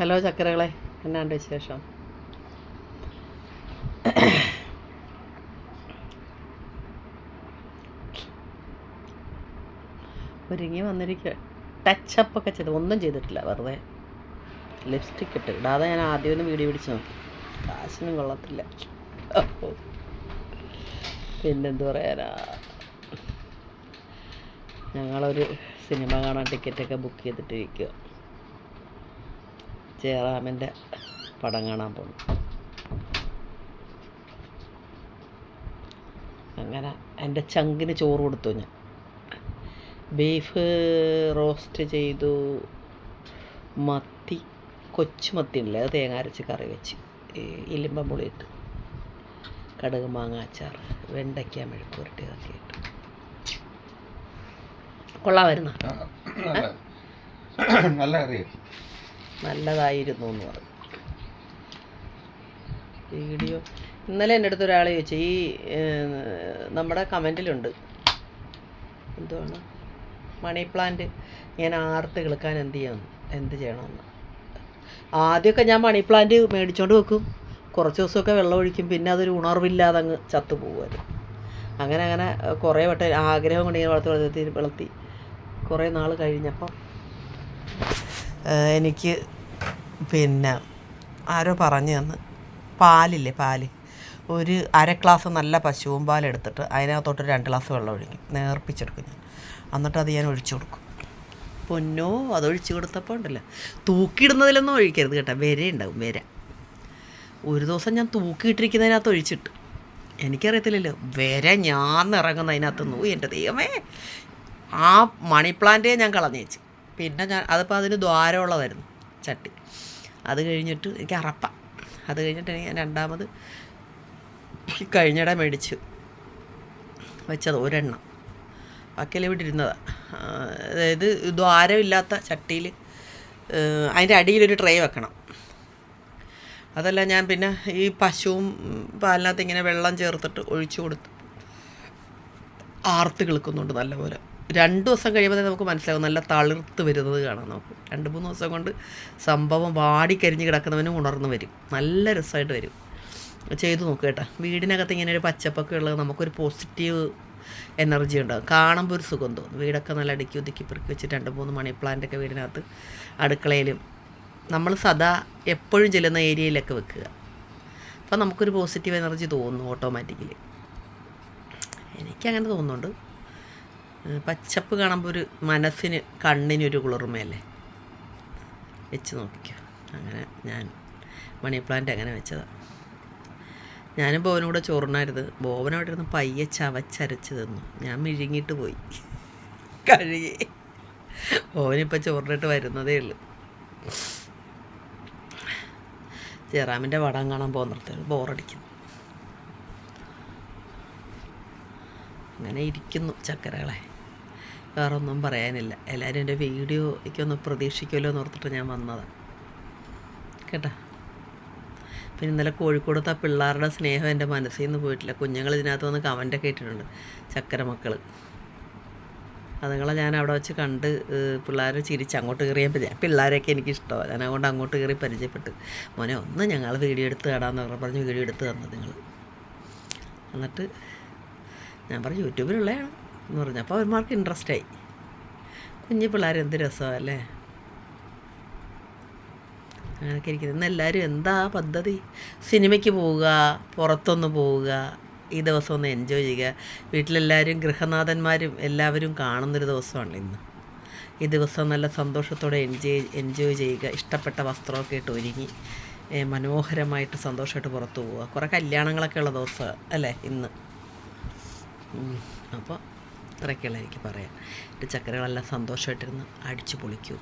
Hello ചക്കരകളെ എന്നാണ്ട് വിശേഷം? ഒരുങ്ങി വന്നിരിക്കുക ടച്ചപ്പ് ഒക്കെ ചെയ്ത്. ഒന്നും ചെയ്തിട്ടില്ല വെറുതെ. ലിപ്സ്റ്റിക് ഇട്ട്. ഇടാതെ ഞാൻ ആദ്യം ഒന്ന് വീഡിയോ പിടിച്ച് നോക്കി. കാശിനും കൊള്ളത്തില്ല. പിന്നെന്തു പറയാനാ? ഞങ്ങളൊരു സിനിമ കാണാൻ ടിക്കറ്റൊക്കെ ബുക്ക് ചെയ്തിട്ടിരിക്കുക ജയറാമിന്റെ പടം കാണാൻ പോകുന്നു അങ്ങനെ എന്റെ ചങ്കിന് ചോറ് കൊടുത്തു ഞാൻ. ബീഫ് റോസ്റ്റ് ചെയ്തു. മത്തി കൊച്ചു മത്തി ഉണ്ടല്ലേ അത് തേങ്ങ അരച്ച് കറി വെച്ച്. ഈ ഇലിമ്പം പുളിയിട്ട് കടുക് മാങ്ങ അച്ചാർ വെണ്ടയ്ക്ക മെഴുക്കുരട്ടി ഇതൊക്കെ ഇട്ട്. കൊള്ളാമായിരുന്നു? നല്ല നല്ല കറി നല്ലതായിരുന്നു എന്ന് പറഞ്ഞു. വീഡിയോ ഇന്നലെ എന്റെ അടുത്ത് ഒരാൾ ചോദിച്ചു ഈ നമ്മുടെ കമന്റിലുണ്ട്. എന്തുവാണ്? മണി പ്ലാന്റ് ഞാൻ ആർത്ത് കിളുക്കാൻ എന്ത് ചെയ്യണം? എന്ത് ചെയ്യണമെന്ന്. ആദ്യമൊക്കെ ഞാൻ മണി പ്ലാന്റ് മേടിച്ചോണ്ട് വെക്കും. കുറച്ച് ദിവസമൊക്കെ വെള്ളം ഒഴിക്കും. പിന്നെ അതൊരു ഉണർവില്ലാതെ അങ്ങ് ചത്തു പോകുമായിരുന്നു. അങ്ങനെ അങ്ങനെ കുറേ വട്ടം ആഗ്രഹം കൊണ്ട് ഇങ്ങനെ വളർത്തി വളർത്തി വളർത്തി കുറേ നാൾ കഴിഞ്ഞപ്പം എനിക്ക് പിന്നെ ആരോ പറഞ്ഞു തന്ന്. പാലില്ലേ പാൽ? ഒരു അര ഗ്ലാസ് നല്ല പശുവും പാലെടുത്തിട്ട് അതിനകത്തോട്ട് രണ്ട് ഗ്ലാസ് വെള്ളം ഒഴിക്കും. നേർപ്പിച്ചെടുക്കും ഞാൻ. എന്നിട്ട് അത് ഞാൻ ഒഴിച്ചു കൊടുക്കും. പൊന്നോ അത് ഒഴിച്ചു കൊടുത്തപ്പോൾ ഉണ്ടല്ലോ. തൂക്കിയിടുന്നതിലൊന്നും ഒഴിക്കരുത് കേട്ടോ. വര ഉണ്ടാവും വര. ഒരു ദിവസം ഞാൻ തൂക്കിയിട്ടിരിക്കുന്നതിനകത്ത് ഒഴിച്ചിട്ട്. എനിക്കറിയത്തില്ലല്ലോ. വര ഞാൻ ഇറങ്ങുന്നതിനകത്ത് നോ എന്റെ ദൈവമേ. ആ മണി പ്ലാന്റേ ഞാൻ കളഞ്ഞു വെച്ച് പിന്നെ ഞാൻ അതിപ്പോൾ അതിന് ദ്വാരമുള്ളതായിരുന്നു ചട്ടി. അത് കഴിഞ്ഞിട്ട് എനിക്ക് അറപ്പ. അത് കഴിഞ്ഞിട്ട് ഞാൻ രണ്ടാമത് കഴിഞ്ഞിടെ മേടിച്ചു വെച്ചത് ഒരെണ്ണം. ബാക്കിയെല്ലാം ഇവിടെ ഇരുന്നതാണ് അതായത് ദ്വാരമില്ലാത്ത ചട്ടിയിൽ അതിന്റെ അടിയിലൊരു ട്രേ വെക്കണം. അതല്ല ഞാൻ പിന്നെ ഈ പശുവും പാലിനകത്ത് ഇങ്ങനെ വെള്ളം ചേർത്തിട്ട് ഒഴിച്ചു കൊടുത്ത് ആർത്ത് കിളുക്കുന്നുണ്ട് നല്ലപോലെ. രണ്ട് ദിവസം കഴിയുമ്പോൾ നമുക്ക് മനസ്സിലാകും. നല്ല തളിർത്ത് വരുന്നത് കാണാം നമുക്ക്. രണ്ട് മൂന്ന് ദിവസം കൊണ്ട് സംഭവം വാടിക്കരിഞ്ഞ് കിടക്കുന്നവനും ഉണർന്നു വരും. നല്ല രസമായിട്ട് വരും. ചെയ്തു നോക്കുക കേട്ടോ. വീടിനകത്ത് ഇങ്ങനെ ഒരു പച്ചപ്പൊക്കെ ഉള്ളത് നമുക്കൊരു പോസിറ്റീവ് എനർജി ഉണ്ടാകും. കാണുമ്പോൾ ഒരു സുഖം തോന്നും. വീടൊക്കെ നല്ല അടുക്കി ഒതുക്കി പെറുക്കി വെച്ചിട്ട് രണ്ട് മൂന്ന് മണി പ്ലാന്റൊക്കെ വീടിനകത്ത് അടുക്കളയിലും നമ്മൾ സദാ എപ്പോഴും ചെല്ലുന്ന ഏരിയയിലൊക്കെ വെക്കുക. അപ്പോൾ നമുക്കൊരു പോസിറ്റീവ് എനർജി തോന്നും ഓട്ടോമാറ്റിക്കലി എനിക്കങ്ങനെ തോന്നുന്നുണ്ട്. പച്ചപ്പ് കാണുമ്പോൾ ഒരു മനസ്സിന് കണ്ണിനൊരു കുളിർമയല്ലേ? വെച്ച് നോക്കിക്കുക അങ്ങനെ ഞാൻ മണി പ്ലാന്റ് അങ്ങനെ വെച്ചതാണ് ഞാനും ബോവനും കൂടെ ചോറിനായിരുന്നു ബോവൻ അവിടെ ഇരുന്ന് പയ്യെ ചവച്ചരച്ച് തന്നു. ഞാൻ മിഴുങ്ങിയിട്ട് പോയി. കഴുകി. ബോവനിപ്പോൾ ചോറിനിട്ട് വരുന്നതേ ഉള്ളൂ. ജയറാമിന്റെ വടം കാണാൻ പോകുന്നിടത്ത് ബോറടിക്കുന്നു. അങ്ങനെ ഇരിക്കുന്നു ചക്കരകളെ. വേറെ ഒന്നും പറയാനില്ല. എല്ലാവരും എന്റെ വീഡിയോ എനിക്കൊന്ന് പ്രതീക്ഷിക്കുമല്ലോ എന്ന് ഓർത്തിട്ട് ഞാൻ വന്നതാണ് കേട്ടോ? പിന്നെ ഇന്നലെ കോഴിക്കോടത്തെ ആ പിള്ളേരുടെ സ്നേഹം എന്റെ മനസ്സിൽ നിന്ന് പോയിട്ടില്ല. കുഞ്ഞുങ്ങൾ ഇതിനകത്ത് വന്ന് കമന്റൊക്കെ ഇട്ടിട്ടുണ്ട്. ചക്കര മക്കൾ അതുങ്ങളെ ഞാൻ അവിടെ വെച്ച് കണ്ട് പിള്ളേർ ചിരിച്ച് അങ്ങോട്ട് കയറിയപ്പോൾ ഞാൻ എനിക്ക് ഇഷ്ടമാണ് ഞാൻ അതുകൊണ്ട് അങ്ങോട്ട് കയറി പരിചയപ്പെട്ട്. മോനെ ഒന്ന് ഞങ്ങൾ വീഡിയോ എടുത്ത് തടാന്ന് പറഞ്ഞു പറഞ്ഞ് വീഡിയോ എടുത്ത് തന്നത് നിങ്ങൾ എന്നിട്ട് ഞാൻ പറഞ്ഞു യൂട്യൂബിലുള്ളതാണ്. എന്ന് പറഞ്ഞു. അപ്പോൾ അവന്മാർക്ക് ഇൻട്രസ്റ്റ് ആയി. കുഞ്ഞു പിള്ളേർ എന്ത് രസമാണ് അല്ലേ അങ്ങനെയൊക്കെ ഇരിക്കുന്നത് ഇന്ന് എല്ലാവരും എന്താ പദ്ധതി? സിനിമയ്ക്ക് പോവുക പുറത്തൊന്ന് പോവുക ഈ ദിവസം ഒന്ന് എൻജോയ് ചെയ്യുക. വീട്ടിലെല്ലാവരും ഗൃഹനാഥന്മാരും എല്ലാവരും കാണുന്നൊരു ദിവസമാണ് ഇന്ന്. ഈ ദിവസം നല്ല സന്തോഷത്തോടെ എൻജോയ് എൻജോയ് ചെയ്യുക. ഇഷ്ടപ്പെട്ട വസ്ത്രമൊക്കെ ഇട്ട് ഒരുങ്ങി മനോഹരമായിട്ട് സന്തോഷമായിട്ട് പുറത്തു പോവുക. കുറേ കല്യാണങ്ങളൊക്കെ ഉള്ള ദിവസം അല്ലേ ഇന്ന്? അപ്പോൾ ഇത്രയൊക്കെയുള്ള എനിക്ക് പറയാം എന്റെ ചക്കരകളെല്ലാം സന്തോഷമായിട്ടിരുന്ന് അടിച്ചു പൊളിക്കൂ.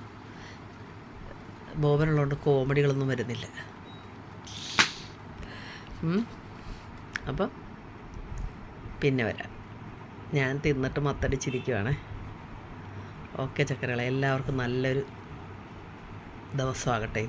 ബോബനുള്ളതുകൊണ്ട് കോമഡികളൊന്നും വരുന്നില്ല. അപ്പം പിന്നെ വരാം. ഞാൻ തിന്നിട്ട് മത്തടിച്ചിരിക്കുവാണേ. ഓക്കെ ചക്കരകളെ എല്ലാവർക്കും നല്ലൊരു ദിവസമാകട്ടെ